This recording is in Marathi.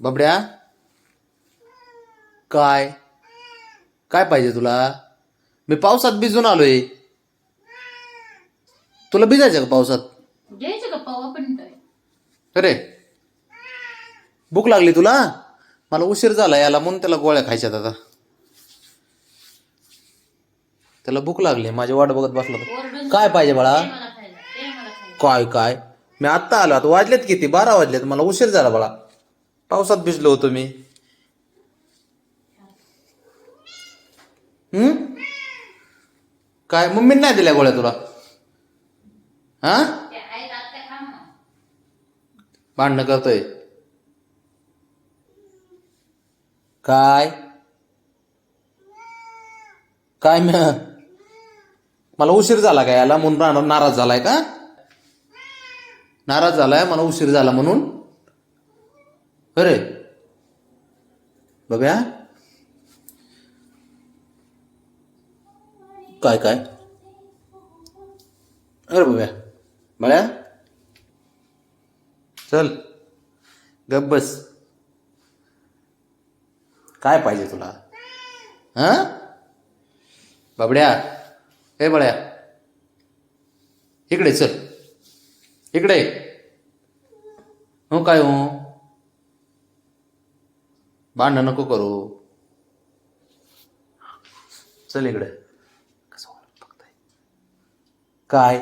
बबड्या? काय? काय पाहिजे तुला? मी पावसात भिजून आलोय. तुला भिजायचं का पावसात? घ्यायचं का पाव आपण काय अरे भूक लागली तुला? मला उशीर झाला याला म्हणून त्याला गोळ्या खायच्यात आता. त्याला भूक लागली माझी वाट बघत बसला तो. काय पाहिजे बाळा? दे मला खायला दे मला खायला. काय काय? मी आत्ता आलो आता वाजलेत किती? बारा वाजलेत मला उशीर झाला बाळा. पावसात भिजलो होतो मी. हम्म? काय मम्मी नाही दिल्या गोळ्या तुला? हा? भांडणं करतोय. काय? काय मी? मला उशीर झाला काय याला? म्हणून नाराज झालाय का? नाराज झालाय मला उशीर झाला म्हणून. अरे. बघ्या. काय काय? अरे बघ्या. बळ्या चल. गप बस. काय पाहिजे तुला? हा? बाबड्या. हे बड्या इकडे चल. इकडे. हो काय हो? भांडण नको करू चल इकडे कसं बघताय काय